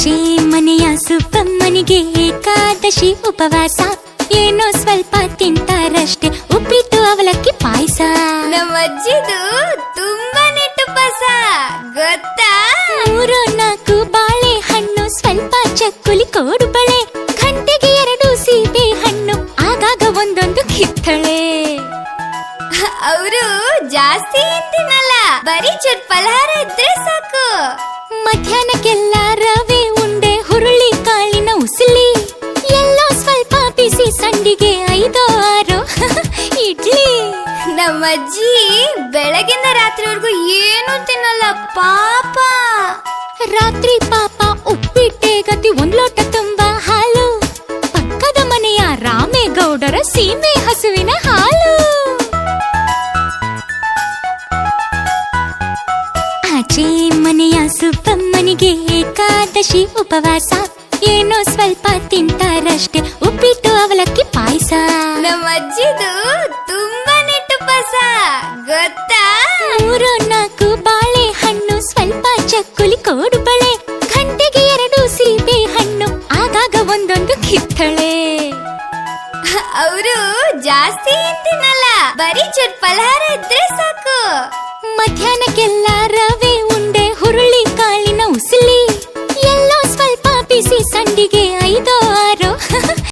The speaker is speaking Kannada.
ಆಚೆ ಮನೆಯ ಸುಬ್ಬಮ್ಮನಿಗೆ ಏಕಾದಶಿ ಉಪವಾಸ. ಏನೋ ಸ್ವಲ್ಪ ತಿಂತಾರಷ್ಟೇ ಉಪ್ಪಿಟ್ಟು ಅವಲಕ್ಕಿ ಪಾಯಸ. ನಮ್ಮಜ್ಜಿದು ತುಂಬಾನೇ ತುಂಬಾ ನೆಟ್ಟು ಪಸ ಗೊತ್ತಾ? ಮೂರು ನಾಲ್ಕು ಬಾಳೆ ಹಣ್ಣು ಸ್ವಲ್ಪ ಚಕ್ಕುಲಿ ಕೋಡು ಬಳೆ ಗಂಟೆಗೆ ಎರಡು ಸೀಬೆ ಹಣ್ಣು ಆಗಾಗ ಒಂದೊಂದು ಕಿತ್ತಳೆ. ಅವರು ಜಾಸ್ತಿ ತಿನ್ನಲ್ಲ ಬರೀ ಚೂರ್ ಫಲಹಾರ ಇದ್ರೆ ಸಾಕು. ನಮ್ಮ ಬೆಳಗಿನ ಬೆಳಗಿಂದ ರಾತ್ರಿವರೆಗೂ ಏನು ತಿನ್ನಲ್ಲ ಪಾಪ. ರಾತ್ರಿ ಪಾಪ ಉಪ್ಪಿಟ್ಟೆ ಗತಿ ಒಂದ್ ಲೋಟ ತುಂಬಾ ಹಾಲು. ಪಕ್ಕದ ಮನೆಯ ರಾಮೇಗೌಡರ ಸೀಮೆ ಹಸುವಿನ ಹಾಲು. ಆಚೆ ಮನೆಯ ಸುಬ್ಬಮ್ಮನಿಗೆ ಏಕಾದಶಿ ಉಪವಾಸ. ಏನೋ ಸ್ವಲ್ಪ ತಿಂತಾರಷ್ಟೇ ಉಪ್ಪಿಟ್ಟು ಅವಲಕ್ಕಿ ಪಾಯಸ. ನಮ್ಮ ಮೂರು ನಾಲ್ಕು ಬಾಳೆ ಹಣ್ಣು ಸ್ವಲ್ಪ ಚಕ್ಕುಲಿ ಕೋಡು ಬಳೆ ಗಂಟೆಗೆ ಎರಡು ಸೀಬೆ ಹಣ್ಣು ಆಗಾಗ ಒಂದೊಂದು ಕಿತ್ತಳೆ. ಅವರು ಜಾಸ್ತಿ ತಿನ್ನಲ್ಲ ಬರೀ ಚೂರ್ ಫಲಹಾರ ಇದ್ರೆ ಸಾಕು. ಮಧ್ಯಾಹ್ನಕ್ಕೆಲ್ಲ ರವೆ ಉಂಡೆ ಹುರುಳಿ ಕಾಳಿನ ಉಸಿಲಿ ಎಲ್ಲೋ ಸ್ವಲ್ಪ ಬಿಸಿ ಸಂಡಿಗೆ ಐದೋ